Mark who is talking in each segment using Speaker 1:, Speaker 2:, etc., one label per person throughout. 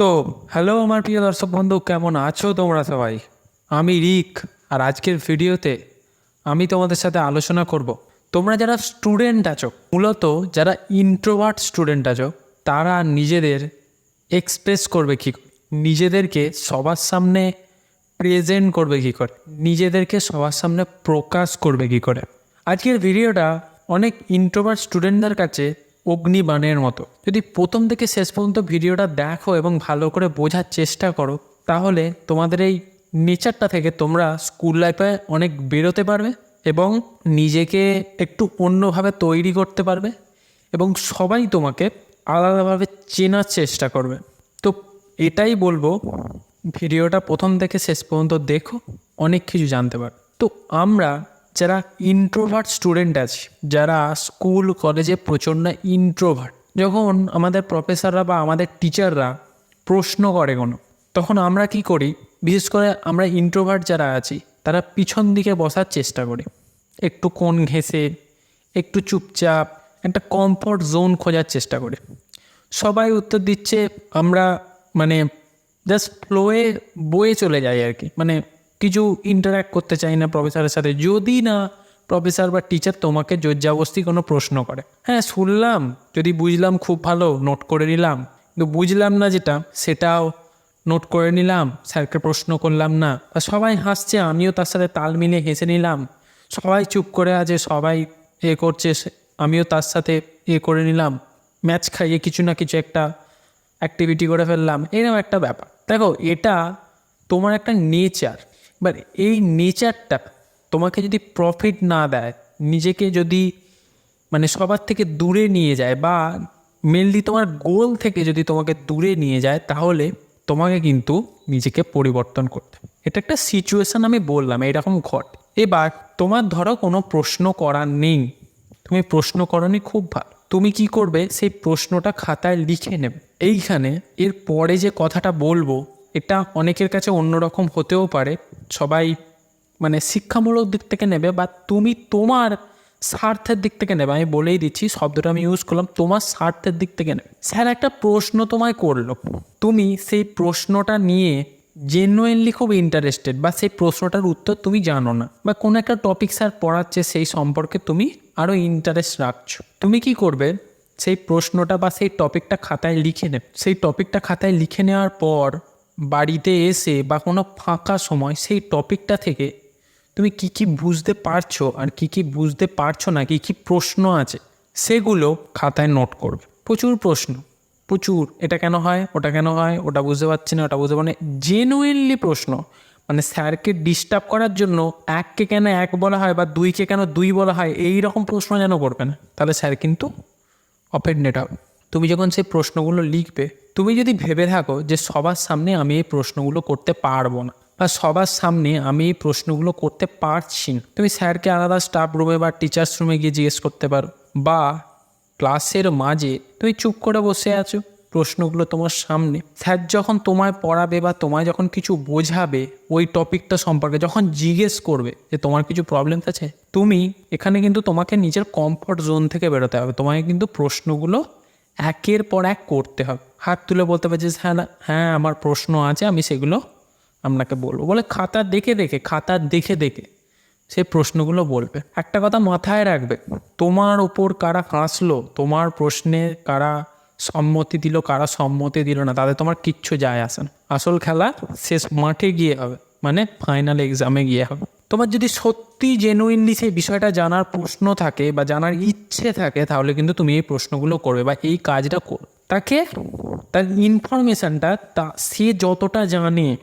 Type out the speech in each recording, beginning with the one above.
Speaker 1: তো হ্যালো আমার প্রিয় দর্শক বন্ধু, কেমন আছো তোমরা সবাই? আমি রিক, আর আজকের ভিডিওতে আমি তোমাদের সাথে আলোচনা করব। তোমরা যারা স্টুডেন্ট আছো, মূলত যারা ইন্ট্রোভার্ট স্টুডেন্ট আছো, তারা নিজেদের এক্সপ্রেস করবে কী? নিজেদেরকে সবার সামনে প্রেজেন্ট করবে কী করে? নিজেদেরকে সবার সামনে প্রকাশ করবে কী করে? আজকের ভিডিওটা অনেক ইন্ট্রোভার্ট স্টুডেন্টদের কাছে অগ্নিবাণের মতো। যদি প্রথম থেকে শেষ পর্যন্ত ভিডিওটা দেখো এবং ভালো করে বোঝার চেষ্টা করো, তাহলে তোমাদের এই নেচারটা থেকে তোমরা স্কুল লাইফে অনেক বেরোতে পারবে এবং নিজেকে একটু অন্যভাবে তৈরি করতে পারবে এবং সবাই তোমাকে আলাদাভাবে চেনার চেষ্টা করবে। তো এটাই বলব, ভিডিওটা প্রথম থেকে শেষ পর্যন্ত দেখো, অনেক কিছু জানতে পারো। তো আমরা যারা ইন্ট্রোভার্ট স্টুডেন্ট আছি, যারা স্কুল কলেজে প্রচণ্ড ইন্ট্রোভার্ট যখন আমাদের প্রফেসররা বা আমাদের টিচাররা প্রশ্ন করে কোনো, তখন আমরা কি করি? বিশেষ করে আমরা ইন্ট্রোভার্ট যারা আছি, তারা পিছন দিকে বসার চেষ্টা করি। একটু কোণ ঘেঁষে, একটু চুপচাপ, একটা কমফর্ট জোন খোঁজার চেষ্টা করে। সবাই উত্তর দিচ্ছে, আমরা মানে জাস্ট ফ্লোয়ে বয়ে চলে যাই আর কি। মানে কিছু ইন্টারাক্ট করতে চাই না প্রফেসরের সাথে। যদি না প্রফেসর বা টিচার তোমাকে জোরজাবস্তি কোনো প্রশ্ন করে হ্যাঁ শুনলাম, যদি বুঝলাম খুব ভালো নোট করে নিলাম। কিন্তু বুঝলাম না যেটা, সেটাও নোট করে নিলাম, স্যারকে প্রশ্ন করলাম না। আর সবাই হাসছে, আমিও তার সাথে তাল মিলিয়ে হেসে নিলাম। সবাই চুপ করে আছে, সবাই এ করছে আমিও তার সাথে এ করে নিলাম। ম্যাচ খাইয়ে কিছু না কিছু একটা অ্যাক্টিভিটি করে ফেললাম। এরকম একটা ব্যাপার। দেখো, এটা তোমার একটা নেচার বাট এই নেচারটা তোমাকে যদি প্রফিট না দেয়, নিজেকে যদি মানে সবার থেকে দূরে নিয়ে যায় বা মেনলি তোমার গোল থেকে যদি তোমাকে দূরে নিয়ে যায়, তাহলে তোমাকে কিন্তু নিজেকে পরিবর্তন করতে। এটা একটা সিচুয়েশন আমি বললাম এরকম ঘট। এবার তোমার ধরো কোনো প্রশ্ন করার নেই। তুমি প্রশ্ন করনি খুব ভালো। তুমি কি করবে? সেই প্রশ্নটা খাতায় লিখে নেবে। এইখানে এর পরে যে কথাটা বলব, এটা অনেকের কাছে অন্যরকম হতেও পারে। সবাই মানে শিক্ষামূলক দিক থেকে নেবে বা তুমি তোমার স্বার্থের দিক থেকে নেবে। আমি বলেই দিচ্ছি, শব্দটা আমি ইউজ করলাম, তোমার স্বার্থের দিক থেকে নেবে। স্যার, একটা প্রশ্ন তোমায় করল। তুমি সেই প্রশ্নটা নিয়ে জেনুইনলি খুব ইন্টারেস্টেড বা সেই প্রশ্নটার উত্তর তুমি জানো না বা কোনো একটা টপিক স্যার পড়াচ্ছে সেই সম্পর্কে তুমি আরও ইন্টারেস্ট রাখছো। তুমি কি করবে? সেই প্রশ্নটা বা সেই টপিকটা খাতায় লিখে নেবে। সেই টপিকটা খাতায় লিখে নেওয়ার পর বাড়িতে এসে বা কোনো ফাঁকা সময় সেই টপিকটা থেকে তুমি কি কি বুঝতে পারছ আর কি কি বুঝতে পারছ না, কি কি প্রশ্ন আছে, সেগুলো খাতায় নোট করবে। প্রচুর প্রশ্ন, প্রচুর। এটা কেন হয়, ওটা কেন হয়, ওটা বুঝতে পারছি না, ওটা বুঝতে পারি জেনুইনলি প্রশ্ন মানে স্যারকে ডিস্টার্ব করার জন্য এককে কেন এক বলা হয় বা দুইকে কেন দুই বলা হয় এই রকম প্রশ্ন যেন করবে না। তাহলে স্যার কিন্তু অফেন্ডেড হবে। তুমি যখন সেই প্রশ্নগুলো লিখবে, তুমি যদি ভেবে থাকো যে সবার সামনে আমি এই প্রশ্নগুলো করতে পারব না বা সবার সামনে আমি এই প্রশ্নগুলো করতে পারছি না, তুমি স্যারকে আলাদা স্টাফ রুমে বা টিচার্স রুমে গিয়ে জিজ্ঞেস করতে পারো। বা ক্লাসের মাঝে তুমি চুপ করে বসে আছো, প্রশ্নগুলো তোমার সামনে। স্যার যখন তোমায় পড়াবে বা তোমায় যখন কিছু বোঝাবে, ওই টপিকটা সম্পর্কে যখন জিজ্ঞেস করবে যে তোমার কিছু প্রবলেম আছে, তুমি এখানে কিন্তু তোমাকে নিজের কমফর্ট জোন থেকে বেরোতে হবে। তোমাকে কিন্তু প্রশ্নগুলো একের পর এক করতে হবে। হাত তুলে বলতে হবে যে হ্যাঁ হ্যাঁ আমার প্রশ্ন আছে, আমি সেগুলো আপনাকে বলব। বলে খাতা দেখে দেখে, খাতা দেখে দেখে সে প্রশ্নগুলো বলবে। একটা কথা মাথায় রাখবে, তোমার ওপর কারা হাসলো, তোমার প্রশ্নে কারা সম্মতি দিল, কারা সম্মতি দিল না তাদের তোমার কিচ্ছু যায় আসে না। আসল খেলা শেষ মাঠে গিয়ে হবে মানে ফাইনাল এক্সামে গিয়ে হবে। তোমার যদি সত্যি জেনুইনলি সেই বিষয়টা জানার প্রশ্ন থাকে বা জানার ইচ্ছে থাকে, তাহলে কিন্তু তুমি এই প্রশ্নগুলো করবে বা এই কাজটা করবে তাকে তার ইনফরমেশানটা তা, সে যতটা জানে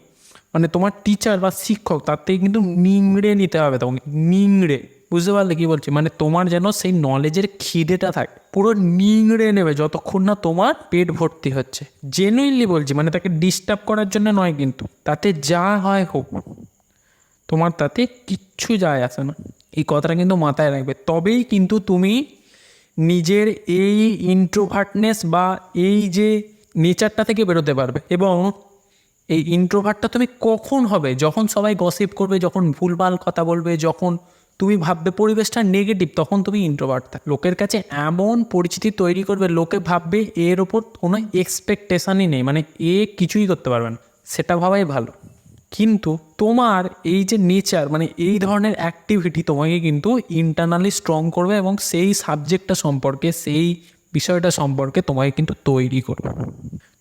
Speaker 1: মানে তোমার টিচার বা শিক্ষক, তার থেকে কিন্তু নিংড়ে নিতে হবে তোমাকে, নিংড়ে। বুঝতে পারলে কি বলছি? মানে তোমার যেন সেই নলেজের খিদেটা থাকে, পুরো নিংড়ে নেবে যতক্ষণ না তোমার পেট ভর্তি হচ্ছে। জেনুইনলি বলছি মানে তাকে ডিস্টার্ব করার জন্য নয় কিন্তু, তাতে যা হয় হোক। তোমার তাতে কিচ্ছু যায় আসে না। এই কথাটা কিন্তু মাথায় রাখবে। তবেই কিন্তু তুমি নিজের এই ইন্ট্রোভার্টনেস বা এই যে নেচারটা থেকে বেরোতে পারবে এবং এই ইন্ট্রোভার্টটা তুমি কখন হবে? যখন সবাই গসিপ করবে, যখন ভুলভাল কথা বলবে, যখন তুমি ভাববে পরিবেশটা নেগেটিভ তখন তুমি ইন্ট্রোভার্ট থাক লোকের কাছে এমন পরিচিতি তৈরি করবে, লোকে ভাববে এর ওপর কোনো এক্সপেকটেশনই নেই। মানে এ কিছুই করতে পারবে না। সেটা ভাবাই ভালো। কিন্তু তোমার এই যে নেচার মানে এই ধরনের অ্যাক্টিভিটি তোমাকে কিন্তু ইন্টারনালি স্ট্রং করবে এবং সেই সাবজেক্টটা সম্পর্কে, সেই বিষয়টা সম্পর্কে তোমাকে কিন্তু তৈরি করবে।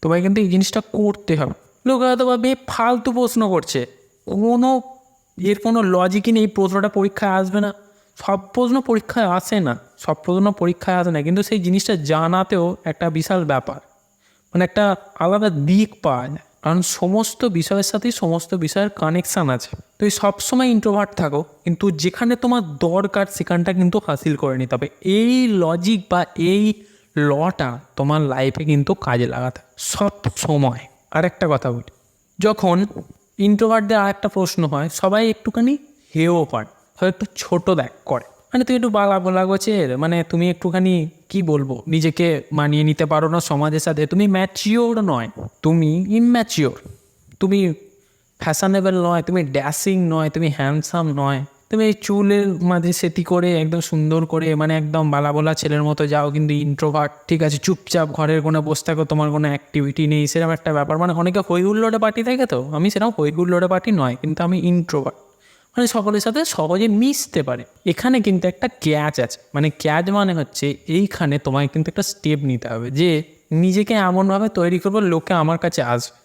Speaker 1: তোমাকে কিন্তু এই জিনিসটা করতে হবে। লোক হয়তো ভাবে ফালতু প্রশ্ন করছে। কোনো, এর কোনো লজিকই নেই, প্রশ্নটা পরীক্ষায় আসবে না। সব প্রশ্ন পরীক্ষায় আসে না। সব প্রশ্ন পরীক্ষায় আসে না। কিন্তু সেই জিনিসটা জানাতেও একটা বিশাল ব্যাপার। মানে একটা আলাদা দিক পাওয়া যায়। কারণ সমস্ত বিষয়ের সাথেই সমস্ত বিষয়ের কানেকশান আছে। তুই সবসময় ইন্ট্রোভার্ট থাকো, কিন্তু যেখানে তোমার দরকার সেখানটা কিন্তু হাসিল করে নিতে হবে। এই লজিক বা এই লটা তোমার লাইফে কিন্তু কাজে লাগাতে সব সময় আর একটা কথা বলি, যখন ইন্ট্রোভার্টদের আর একটা প্রশ্ন হয়, সবাই একটুখানি হেও হয় একটু ছোট দেখ করে। মানে তুই একটু বালা বলা গোছের মানে তুমি একটুখানি কি বলব, নিজেকে মানিয়ে নিতে পারো না সমাজের সাথে। তুমি ম্যাচিওর নয়, তুমি ইম্যাচিওর তুমি ফ্যাশনেবল নয়, তুমি ড্যাসিং নয়, তুমি হ্যান্ডসাম নয়। তুমি এই চুলের মাঝে সেতি করে, একদম সুন্দর করে মানে একদম বালা বলা ছেলের মতো যাও, কিন্তু ইন্ট্রোভার্ট ঠিক আছে, চুপচাপ ঘরের কোনো বসে থাকো, তোমার কোনো অ্যাক্টিভিটি নেই, সেরকম একটা ব্যাপার। মানে অনেকে হই হুল্লোড়ে পার্টি থাকে তো? আমি সেরকম হই হুল্লোড়ে পার্টি নয়, কিন্তু আমি ইন্ট্রোভার্ট মানে সকলের সাথে সহজে মিশতে পারে। এখানে কিন্তু একটা ক্যাচ আছে। মানে ক্যাচ মানে হচ্ছে এইখানে তোমায় কিন্তু একটা স্টেপ নিতে হবে যে নিজেকে এমনভাবে তৈরি করব, লোকে আমার কাছে আসবে।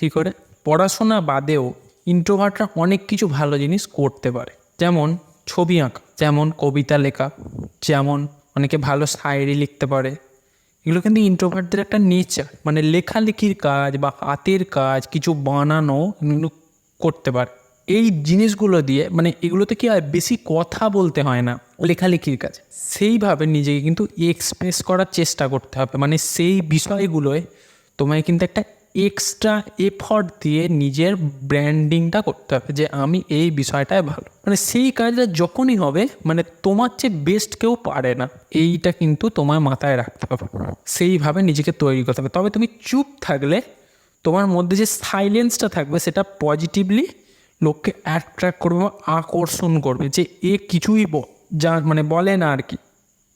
Speaker 1: কী করে? পড়াশোনা বাদেও ইন্ট্রোভার্টরা অনেক কিছু ভালো জিনিস করতে পারে। যেমন ছবি আঁকা, যেমন কবিতা লেখা, যেমন অনেকে ভালো শায়েরি লিখতে পারে। এগুলো কিন্তু ইন্ট্রোভার্টদের একটা নেচার মানে লেখালেখির কাজ বা হাতের কাজ কিছু বানানো করতে পারে। এই জিনিসগুলো দিয়ে মানে এগুলোতে কি হয় বেশি কথা বলতে হয় না লেখালেখির কাজ? সেইভাবে নিজেকে কিন্তু এক্সপ্রেস করার চেষ্টা করতে হবে। মানে সেই বিষয়গুলোয় তোমায় কিন্তু একটা এক্সট্রা এফর্ট দিয়ে নিজের ব্র্যান্ডিংটা করতে হবে যে আমি এই বিষয়টায় ভালো। মানে সেই কাজটা যখনই হবে মানে তোমার চেয়ে বেস্ট কেউ পারে না। এইটা কিন্তু তোমার মাথায় রাখতে হবে। সেইভাবে নিজেকে তৈরি করতে হবে। তবে তুমি চুপ থাকলে তোমার মধ্যে যে সাইলেন্সটা থাকবে, সেটা পজিটিভলি লোককে অ্যাট্রাক্ট করবে বা আকর্ষণ করবে যে এ কিছুই যা মানে বলে না আর কি।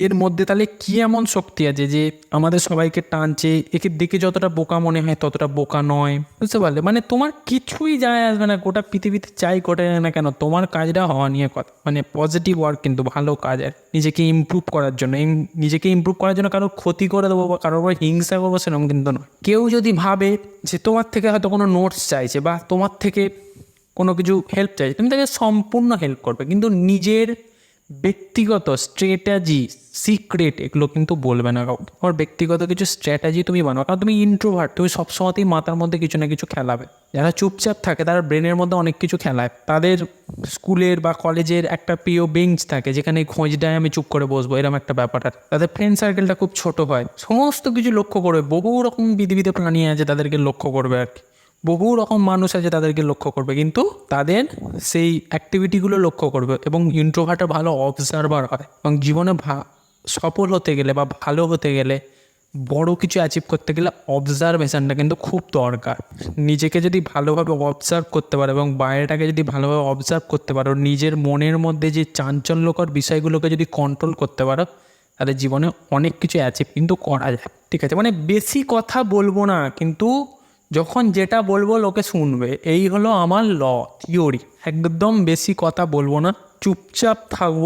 Speaker 1: এর মধ্যে তাহলে কি এমন শক্তি আছে যে আমাদের সবাইকে টানছে, একে দেখে যতটা বোকা মনে হয় ততটা বোকা নয়? বুঝতে পারলে? মানে তোমার কিছুই যায় আসবে না, গোটা পৃথিবীতে চাই করে না কেন, তোমার কাজটা হওয়া নিয়ে কথা। মানে পজিটিভ ওয়ার্ক কিন্তু ভালো কাজ আর, নিজেকে ইমপ্রুভ করার জন্য। নিজেকে ইমপ্রুভ করার জন্য কারোর ক্ষতি করে দেবো বা কারোর হিংসা করব সেরকম কিন্তু নয়। কেউ যদি ভাবে যে তোমার থেকে হয়তো কোনো নোটস চাইছে বা তোমার থেকে কোনো কিছু হেল্প চাইছে তুমি তাকে সম্পূর্ণ হেল্প করবে। কিন্তু নিজের ব্যক্তিগত স্ট্র্যাটাজি সিক্রেট এগুলো কিন্তু বলবে না কাউকে। তোমার ব্যক্তিগত কিছু স্ট্র্যাটাজি তুমি বানাও, কারণ তুমি ইন্ট্রোভার্ট তুমি সবসময়তেই মাথার মধ্যে কিছু না কিছু খেলাবে। যারা চুপচাপ থাকে, তারা ব্রেনের মধ্যে অনেক কিছু খেলায়। তাদের স্কুলের বা কলেজের একটা প্রিয় বেঞ্চ থাকে, যেখানে খোঁজটায় আমি চুপ করে বসবো এরকম একটা ব্যাপার আর তাদের ফ্রেন্ড সার্কেলটা খুব ছোট হয়। সমস্ত কিছু লক্ষ্য করবে, বহু রকম বিধিবিধে প্রাণী আছে তাদেরকে লক্ষ্য করবে আর কি। বহু রকম মানুষ আছে তাদেরকে লক্ষ্য করবে, কিন্তু তাদের সেই অ্যাক্টিভিটিগুলো লক্ষ্য করবে এবং ইন্ট্রোভার্টে ভালো অবজারভার হয় এবং জীবনে সফল হতে গেলে বা ভালো হতে গেলে বড় কিছু অ্যাচিভ করতে গেলে অবজারভেশনটা কিন্তু খুব দরকার। নিজেকে যদি ভালোভাবে অবজার্ভ করতে পারো এবং বাইরেটাকে যদি ভালোভাবে অবজার্ভ করতে পারো, নিজের মনের মধ্যে যে চাঞ্চল্যকর বিষয়গুলোকে যদি কন্ট্রোল করতে পারো, তাহলে জীবনে অনেক কিছু অ্যাচিভ কিন্তু করা যায়। ঠিক আছে? মানে বেশি কথা বলব না, কিন্তু যখন যেটা বলব লোকে শুনবে, এই হলো আমার ল থিওরি একদম বেশি কথা বলব না। চুপচাপ থাকব,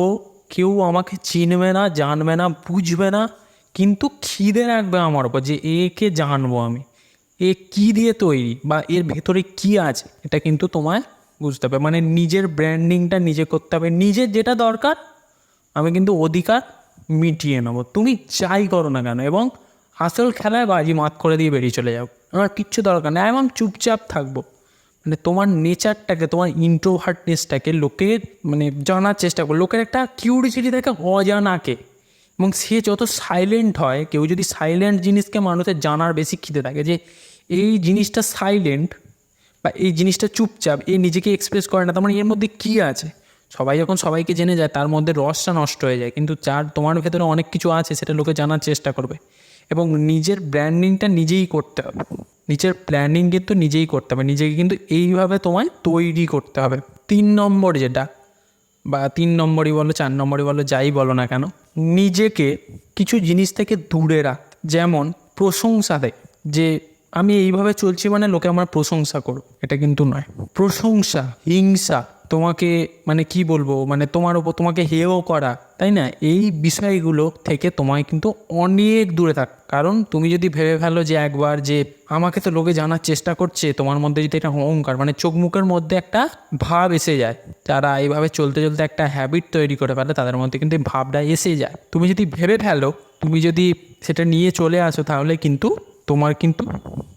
Speaker 1: কেউ আমাকে চিনবে না, জানবে না, বুঝবে না, কিন্তু খিদে রাখবে আমার ওপর যে একে জানব আমি। এ কি দিয়ে তৈরি বা এর ভেতরে কি আছে, এটা কিন্তু তোমায় বুঝতে হবে। মানে নিজের ব্র্যান্ডিংটা নিজে করতে হবে। নিজের যেটা দরকার, আমি কিন্তু অধিকার মিটিয়ে নেব। তুমি যাই করো না কেন, এবং আসল খেলায় বাজি মাত করে দিয়ে বেরিয়ে চলে যাও। আমার কিচ্ছু দরকার নেই। আমি চুপচাপ থাকব। মানে তোমার নেচারটাকে তোমার ইন্ট্রোভার্টনেসটাকে লোকে মানে জানার চেষ্টা করো। লোকের একটা কিউরিসিটি থাকে অজানাকে। এবং সে যত সাইলেন্ট হয়, কেউ যদি সাইলেন্ট জিনিসকে মানুষের জানার বেশি খিদে থাকে যে, এই জিনিসটা সাইলেন্ট বা এই জিনিসটা চুপচাপ, এ নিজেকে এক্সপ্রেস করে না, তার মানে এর মধ্যে কী আছে? সবাই যখন সবাইকে জেনে যায়, তার মধ্যে রসটা নষ্ট হয়ে যায়। কিন্তু যার, তোমার ভেতরে অনেক কিছু আছে, সেটা লোকে জানার চেষ্টা করবে। এবং নিজের ব্র্যান্ডিংটা নিজেই করতে হবে। নিজের প্ল্যানিং কিন্তু নিজেই করতে হবে। নিজেকে কিন্তু এইভাবে তোমায় তৈরি করতে হবে। তিন নম্বর যেটা, বা তিন নম্বরই বলো, চার নম্বরই বলো, যাই বলো না কেন, নিজেকে কিছু জিনিস থেকে দূরে রাখ। যেমন প্রশংসা দেয়, যে আমি এইভাবে চলছি মানে লোকে আমার প্রশংসা করো এটা কিন্তু নয়। প্রশংসা, হিংসা তোমাকে মানে কি বলব মানে তোমার ওপর, তোমাকে হেও করা, তাই না? এই বিষয়গুলো থেকে তোমায় কিন্তু অনেক দূরে থাক। কারণ তুমি যদি ভেবে ফেলো যে একবার যে আমাকে তো লোকে জানার চেষ্টা করছে, তোমার মধ্যে যদি এটা অহংকার মানে চোখ মুখের মধ্যে একটা ভাব এসে যায়, যারা এইভাবে চলতে চলতে একটা হ্যাবিট তৈরি করে ফেলে, তাদের মধ্যে কিন্তু ভাবটা এসে যায়। তুমি যদি ভেবে ফেলো, তুমি যদি সেটা নিয়ে চলে আসো, তাহলে কিন্তু তোমার কিন্তু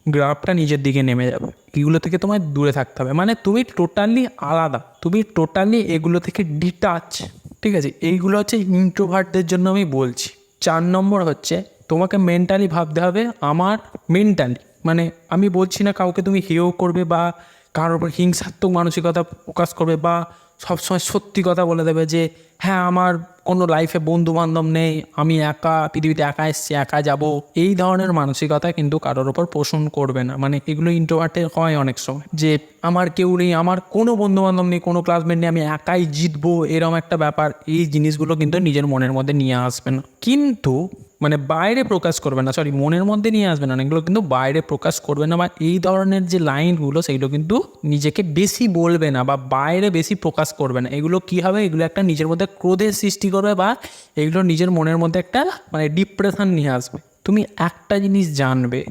Speaker 1: গ্রাফটা নিজের দিকে নেমে যাবে। এগুলো থেকে তোমায় দূরে থাকতে হবে। মানে তুমি টোটালি আলাদা। তুমি টোটালি এগুলো থেকে ডিটাচ ঠিক আছে? এইগুলো হচ্ছে ইন্ট্রোভার্টদের জন্য আমি বলছি। চার নম্বর হচ্ছে, তোমাকে মেন্টালি ভাবতে হবে আমার মেন্টালি মানে আমি বলছি না কাউকে তুমি হেয় করবে বা কারোর উপর হিংসাত্মক মানসিকতা প্রকাশ করবে বা সবসময় সত্যি কথা বলে দেবে যে হ্যাঁ আমার কোনো লাইফে বন্ধু বান্ধব নেই, আমি একা, পৃথিবীতে একা এসছি, একা যাব। এই ধরনের মানসিকতা কিন্তু কারোর ওপর পোষণ করবে না। মানে এগুলো ইন্ট্রোভার্টে হয় অনেক সময়। যে, আমার কেউ নেই, আমার কোনো বন্ধু বান্ধব নেই, কোনো ক্লাসমেট নেই, আমি একাই জিতবো, এরম একটা ব্যাপার, এই জিনিসগুলো কিন্তু নিজের মনের মধ্যে নিয়ে আসবে না। কিন্তু মানে বাইরে প্রকাশ করবে না সরি মনের মধ্যে নিয়ে আসবে না এগুলো কিন্তু বাইরে প্রকাশ করবে না বা এই ধরনের যে লাইনগুলো সেগুলো কিন্তু নিজেকে বেশি বলবে না বা বাইরে বেশি প্রকাশ করবে না। এগুলো কি হবে? এগুলো একটা নিজের মধ্যে ক্রোধের সৃষ্টি করবে বা এগুলো নিজের মনের মধ্যে একটা মানে ডিপ্রেশন নিয়ে আসবে। তুমি একটা জিনিস জানবে,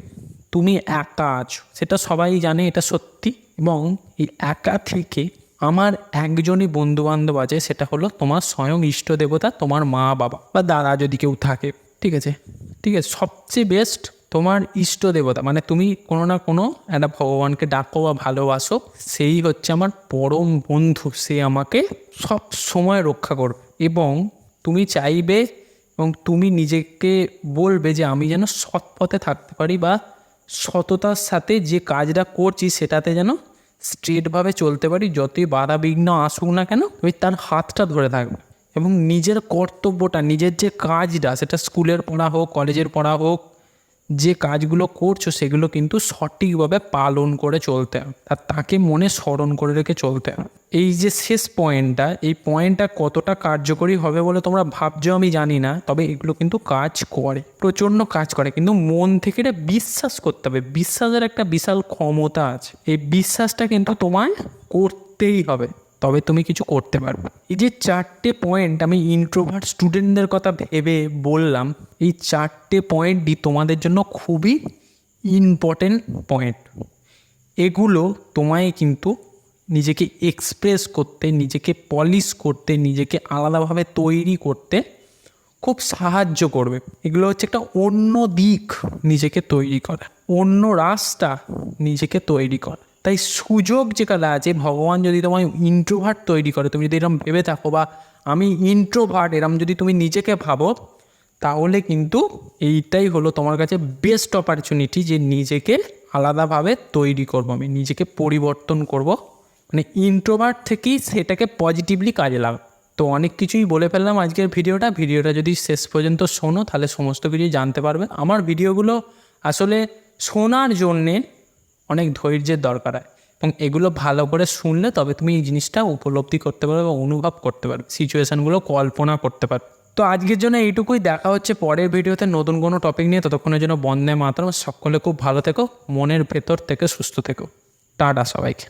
Speaker 1: তুমি একা আছো, সেটা সবাই জানে, এটা সত্যি। এবং এই একা থেকে আমার একজনই বন্ধু বান্ধব আছে, সেটা হলো তোমার স্বয়ং ইষ্ট দেবতা, তোমার মা বাবা বা দাদা যদি কেউ থাকে। ঠিক আছে? ঠিক আছে, সবচেয়ে বেস্ট তোমার ইষ্ট দেবতা। মানে তুমি কোনো না কোনো একটা ভগবানকে ডাকো বা ভালোবাসো, সেই হচ্ছে আমার পরম বন্ধু, সে আমাকে সব সময় রক্ষা করবে। এবং তুমি চাইবে এবং তুমি নিজেকে বলবে যে আমি যেন সৎ পথে থাকতে পারি বা সততার সাথে যে কাজটা করছি সেটাতে যেন স্ট্রেটভাবে চলতে পারি, যতই বাধা বিঘ্ন আসুক না কেন ওই তার হাতটা ধরে থাকবে। এবং নিজের কর্তব্যটা, নিজের যে কাজটা, সেটা স্কুলের পড়া হোক, কলেজের পড়া হোক, যে কাজগুলো করছ সেগুলো কিন্তু সঠিকভাবে পালন করে চলতে আর তাকে মনে স্মরণ করে রেখে চলতে এই যে শেষ পয়েন্টটা, এই পয়েন্টটা কতটা কার্যকরী হবে বলে তোমরা ভাবছ আমি জানি না, তবে এগুলো কিন্তু কাজ করে। প্রচণ্ড কাজ করে, কিন্তু মন থেকে এটা বিশ্বাস করতে হবে। বিশ্বাসের একটা বিশাল ক্ষমতা আছে। এই বিশ্বাসটা কিন্তু তোমায় করতেই হবে। তবে তুমি কিছু করতে পারবে। এই যে চারটে পয়েন্ট আমি ইন্ট্রোভার্ট স্টুডেন্টদের কথা ভেবে বললাম, এই চারটে পয়েন্টই তোমাদের জন্য খুবই ইম্পর্টেন্ট পয়েন্ট এগুলো তোমায় কিন্তু নিজেকে এক্সপ্রেস করতে, নিজেকে পলিশ করতে, নিজেকে আলাদাভাবে তৈরি করতে খুব সাহায্য করবে। এগুলো হচ্ছে একটা অন্য দিক নিজেকে তৈরি করা, অন্য রাস্তা নিজেকে তৈরি করা। তাই সুযোগ যেখানে আছে, ভগবান যদি তোমায় ইন্ট্রোভার্ট তৈরি করে, তুমি যদি এরকম ভেবে থাকো বা আমি ইন্ট্রোভার্ট এরম যদি তুমি নিজেকে ভাবো, তাহলে কিন্তু এইটাই হলো তোমার কাছে বেস্ট অপরচুনিটি যে নিজেকে আলাদাভাবে তৈরি করব আমি, নিজেকে পরিবর্তন করব। মানে ইন্ট্রোভার্ট থেকেই সেটাকে পজিটিভলি কাজে লাগ তো অনেক কিছুই বলে ফেললাম আজকের ভিডিওটা। ভিডিওটা যদি শেষ পর্যন্ত শোনো, তাহলে সমস্ত কিছুই জানতে পারবে। আমার ভিডিওগুলো আসলে শোনার জন্যে অনেক ধৈর্যের দরকার হয়। এবং এগুলো ভালো করে শুনলে তবে তুমি এই জিনিসটা উপলব্ধি করতে পারো বা অনুভব করতে পারো সিচুয়েশানগুলো কল্পনা করতে পারো তো আজকের জন্য এইটুকুই। দেখা হচ্ছে পরের ভিডিওতে নতুন কোনো টপিক নিয়ে। ততক্ষণের জন্য বন্ধে মাত্র সকলে খুব ভালো থেকো। মনের ভেতর থেকে সুস্থ থেকো। টাটা সবাইকে।